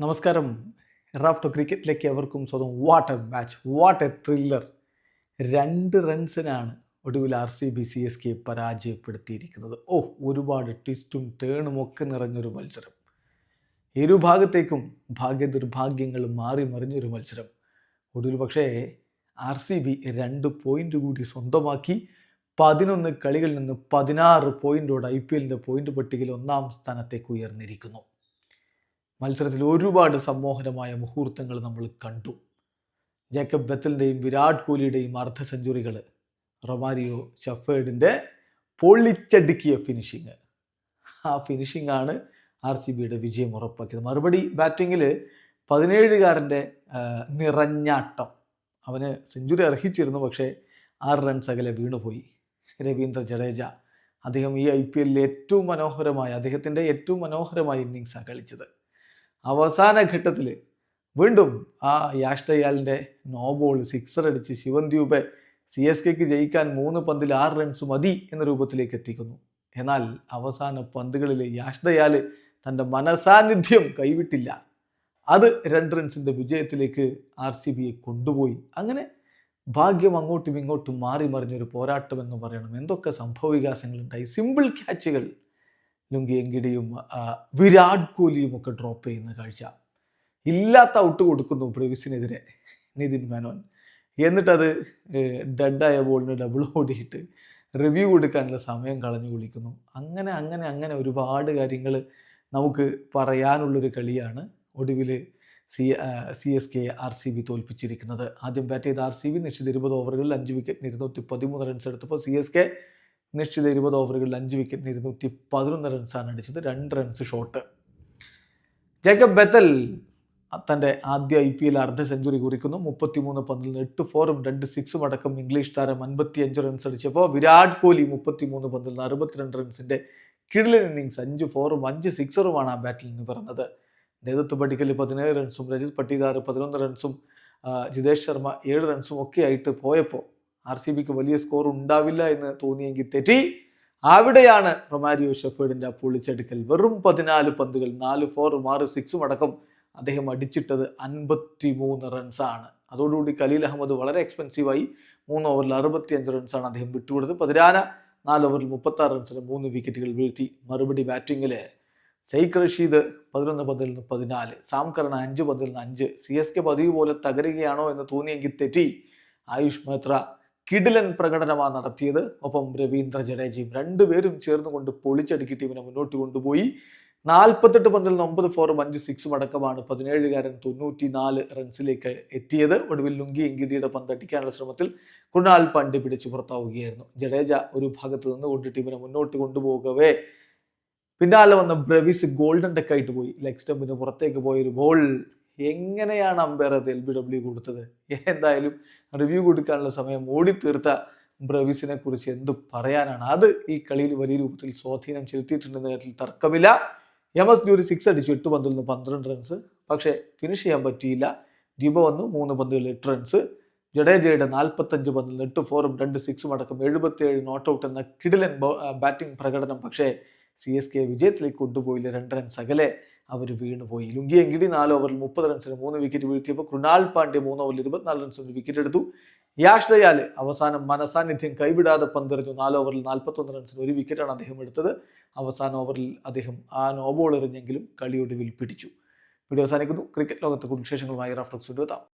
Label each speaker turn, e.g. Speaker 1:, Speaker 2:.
Speaker 1: നമസ്കാരം. റാഫ്റ്റോ ക്രിക്കറ്റിലേക്ക് എവർക്കും സ്വന്തം what a match what a thriller രണ്ട് റൺസിനാണ് ഒടുവിൽ R C B C S K പരാജയപ്പെടുത്തിയിരിക്കുന്നത്. ഓ ഒരുപാട് ട്വിസ്റ്റും ടേണും ഒക്കെ നിറഞ്ഞൊരു മത്സരം. ഇരുഭാഗത്തേക്കും ഭാഗ്യ ദുർഭാഗ്യങ്ങൾ മാറി മറിഞ്ഞൊരു മത്സരം. ഒടുവിൽ പക്ഷേ ആർ സി ബി രണ്ട് പോയിന്റ് കൂടി സ്വന്തമാക്കി പതിനൊന്ന് കളികളിൽ നിന്ന് പതിനാറ് പോയിന്റോട് ഐ പി എല്ലിന്റെ പോയിന്റ് പട്ടികയിൽ ഒന്നാം സ്ഥാനത്തേക്ക് ഉയർന്നിരിക്കുന്നു. മത്സരത്തിൽ ഒരുപാട് സമ്മോഹനമായ മുഹൂർത്തങ്ങൾ നമ്മൾ കണ്ടു. ജേക്കബ് ബത്തലിന്റെയും വിരാട് കോഹ്ലിയുടെയും അർദ്ധ സെഞ്ചുറികൾ റൊമാരിയോ ഷഫേഡിന്റെ പൊള്ളിച്ചടുക്കിയ ഫിനിഷിങ് ആ ഫിനിഷിംഗ് ആണ് ആർ സി ബിയുടെ വിജയം ഉറപ്പാക്കിയത്. മറുപടി ബാറ്റിങ്ങിൽ പതിനേഴുകാരന്റെ നിറഞ്ഞാട്ടം. അവന് സെഞ്ചുറി അർഹിച്ചിരുന്നു പക്ഷേ ആറ് റൺസ് അകലെ വീണുപോയി. രവീന്ദ്ര ജഡേജ അദ്ദേഹം ഈ ഐ പി എല്ലിൽ ഏറ്റവും മനോഹരമായ അദ്ദേഹത്തിന്റെ ഏറ്റവും മനോഹരമായ ഇന്നിങ്സാണ് കളിച്ചത്. അവസാന ഘട്ടത്തിൽ വീണ്ടും ആ യാഷ് ദയാലിന്റെ നോ ബോൾ സിക്സർ അടിച്ച് ശിവൻ ദ്യൂബെ സി എസ് കെക്ക് ജയിക്കാൻ മൂന്ന് പന്തിൽ ആറ് റൺസ് മതി എന്ന രൂപത്തിലേക്ക് എത്തിക്കുന്നു. എന്നാൽ അവസാന പന്തുകളിൽ യാഷ് തന്റെ മനസാന്നിധ്യം കൈവിട്ടില്ല. അത് രണ്ട് റൺസിന്റെ വിജയത്തിലേക്ക് ആർ സി ബിയെ കൊണ്ടുപോയി. അങ്ങനെ ഭാഗ്യം അങ്ങോട്ടും ഇങ്ങോട്ടും മാറി മറിഞ്ഞൊരു പോരാട്ടം എന്ന് പറയണം. എന്തൊക്കെ സംഭവ വികാസങ്ങളുണ്ടായി സിമ്പിൾ ക്യാച്ചുകൾ ലുങ്കി എങ്കിടിയും വിരാട് കോഹ്ലിയും ഒക്കെ ഡ്രോപ്പ് ചെയ്യുന്ന കാഴ്ച. ഇല്ലാത്ത ഔട്ട് കൊടുക്കുന്നു ബ്രവിസിനെതിരെ നിതിൻ മേനോൻ. എന്നിട്ടത് ഡെഡായ ബോളിന് ഡബിൾ ഓടിയിട്ട് റിവ്യൂ കൊടുക്കാനുള്ള സമയം കളഞ്ഞു കുളിക്കുന്നു. അങ്ങനെ അങ്ങനെ അങ്ങനെ ഒരുപാട് കാര്യങ്ങൾ നമുക്ക് പറയാനുള്ളൊരു കളിയാണ് ഒടുവിൽ C C S K R C B തോൽപ്പിച്ചിരിക്കുന്നത്. ആദ്യം ബാറ്റ് ചെയ്ത ആർ സി ബി നിശ്ചിത ഇരുപത് ഓവറുകളിൽ അഞ്ച് വിക്കറ്റിന് ഇരുന്നൂറ്റി പതിമൂന്ന് റൺസ് എടുത്തപ്പോൾ സി എസ് കെ നിശ്ചിത ഇരുപത് ഓവറുകളിൽ അഞ്ച് വിക്കറ്റിന് ഇരുന്നൂറ്റി പതിനൊന്ന് റൺസാണ് അടിച്ചത്. രണ്ട് റൺസ് ഷോട്ട് ജേക്കബ് ബെത്തൽ തന്റെ ആദ്യ ഐ പി എൽ അർദ്ധ സെഞ്ചുറി കുറിക്കുന്നു. മുപ്പത്തിമൂന്ന് പന്തിൽ നിന്ന് എട്ട് ഫോറും രണ്ട് സിക്സും അടക്കം ഇംഗ്ലീഷ് താരം അൻപത്തി അഞ്ച് റൺസ് അടിച്ചപ്പോൾ വിരാട് കോഹ്ലി മുപ്പത്തിമൂന്ന് പന്തിൽ നിന്ന് അറുപത്തിരണ്ട് റൺസിന്റെ കിടിലൻ ഇന്നിങ്സ് അഞ്ച് ഫോറും അഞ്ച് സിക്സറുമാണ് ആ ബാറ്റിൽ നിന്ന് പറഞ്ഞത് നേതൃത്വ പട്ടികയിൽ പതിനേഴ് റൺസും രജിത് പട്ടിദാർ പതിനൊന്ന് റൺസും ജിതേഷ് ശർമ്മ ഏഴ് റൺസും ഒക്കെ ആയിട്ട് പോയപ്പോൾ ആർ സി ബിക്ക് വലിയ സ്കോർ ഉണ്ടാവില്ല എന്ന് തോന്നിയെങ്കിൽ തെറ്റി. അവിടെയാണ് റൊമാരിയോ ഷെഫേഡിന്റെ പൊളിച്ചെടുക്കൽ. വെറും പതിനാല് പന്തുകൾ നാല് ഫോറും ആറ് സിക്സും അടക്കം അദ്ദേഹം അടിച്ചിട്ടത് അൻപത്തി മൂന്ന് റൺസാണ് അതോടുകൂടി ഖലീൽ അഹമ്മദ് വളരെ എക്സ്പെൻസീവായി മൂന്ന് ഓവറിൽ അറുപത്തി അഞ്ച് റൺസാണ് അദ്ദേഹം വിട്ടുകൊടുത്തത്. പതിരാന നാല് ഓവറിൽ മുപ്പത്തി ആറ് റൺസിന് മൂന്ന് വിക്കറ്റുകൾ വീഴ്ത്തി മറുപടി ബാറ്റിങ്ങിൽ സൈഖ് റഷീദ് പതിനൊന്ന് പന്തിൽ നിന്ന് പതിനാല് സാം കരണ അഞ്ച് പന്തിൽ നിന്ന് അഞ്ച് സി എസ് കെ പതിവ് പോലെ തകരുകയാണോ എന്ന് തോന്നിയെങ്കിൽ തെറ്റി. ആയുഷ് മേത്ര കിടിലൻ പ്രകടനമാണ് നടത്തിയത്. ഒപ്പം രവീന്ദ്ര ജഡേജയും രണ്ടുപേരും ചേർന്നുകൊണ്ട് പൊളിച്ചടുക്കി ടീമിനെ മുന്നോട്ട് കൊണ്ടുപോയി. നാൽപ്പത്തെട്ട് പന്തിൽ ഒമ്പത് ഫോറും അഞ്ച് സിക്സും അടക്കമാണ് പതിനേഴുകാരൻ തൊണ്ണൂറ്റി നാല് റൺസിലേക്ക് എത്തിയത്. ഒടുവിൽ ലുങ്കി എങ്കിഡിയുടെ പന്തടിക്കാനുള്ള ശ്രമത്തിൽ കുണാൽ പണ്ട് പിടിച്ചു പുറത്താവുകയായിരുന്നു. ജഡേജ ഒരു ഭാഗത്ത് നിന്നുകൊണ്ട് ടീമിനെ മുന്നോട്ട് കൊണ്ടുപോകവേ. പിന്നാലെ വന്ന ബ്രവിസ് ഗോൾഡൻ ഡെക്കായിട്ട് പോയി. ലെഗ് സ്റ്റമ്പിന് പുറത്തേക്ക് പോയൊരു ബോൾ എങ്ങനെയാണ് അമ്പയർ അത് എൽ ബി ഡബ്ല്യു കൊടുത്തത്? എന്തായാലും റിവ്യൂ കൊടുക്കാനുള്ള സമയം ഓടിത്തീർത്ത ബ്രവിസിനെ കുറിച്ച് എന്ത് പറയാനാണ്? അത് ഈ കളിയിൽ വലിയ രൂപത്തിൽ സ്വാധീനം ചെലുത്തിയിട്ടുണ്ടെന്ന കാര്യത്തിൽ തർക്കമില്ല. എം എസ് ഡ്യൂരി സിക്സ് അടിച്ചു എട്ട് പന്തിൽ നിന്ന് പന്ത്രണ്ട് റൺസ് പക്ഷേ ഫിനിഷ് ചെയ്യാൻ പറ്റിയില്ല. ദ്വീപ വന്നു മൂന്ന് പന്തുകൾ എട്ട് റൺസ് ജഡേജയുടെ നാൽപ്പത്തഞ്ച് പന്തിൽ എട്ട് ഫോറും രണ്ട് സിക്സും അടക്കം എഴുപത്തിയേഴ് നോട്ട് ഔട്ട് എന്ന കിടിലൻ ബാറ്റിംഗ് പ്രകടനം. പക്ഷേ സി എസ് കെ വിജയത്തിലേക്ക് കൊണ്ടുപോയില്ല രണ്ട് റൺസ് അകലെ. അവർ വീണുപോയി ലുങ്കി എങ്കിടി നാല് ഓവറിൽ മുപ്പത് റൺസിന് മൂന്ന് വിക്കറ്റ് വീഴ്ത്തിയപ്പോൾ കൃണാൽ പാണ്ഡ്യ മൂന്ന് ഓവറിൽ ഇരുപത്തിനാല് റൺസിന് വിക്കറ്റ് എടുത്തു. യാഷ് ദയാൽ അവസാനം മനസാന്നിധ്യം കൈവിടാതെ പന്തെറിഞ്ഞു. നാല് ഓവറിൽ നാൽപ്പത്തൊന്ന് റൺസിന് ഒരു വിക്കറ്റാണ് അദ്ദേഹം എടുത്തത്. അവസാന ഓവറിൽ അദ്ദേഹം ആ നോബോൾ എറിഞ്ഞെങ്കിലും കളിയൊടുവിൽ പിടിച്ചു. വീഡിയോ അവസാനിക്കുന്നു. ക്രിക്കറ്റ് ലോകത്തെ കുടുംബ വിശേഷങ്ങളുമായി റഫ്ലക്സ് എത്താം.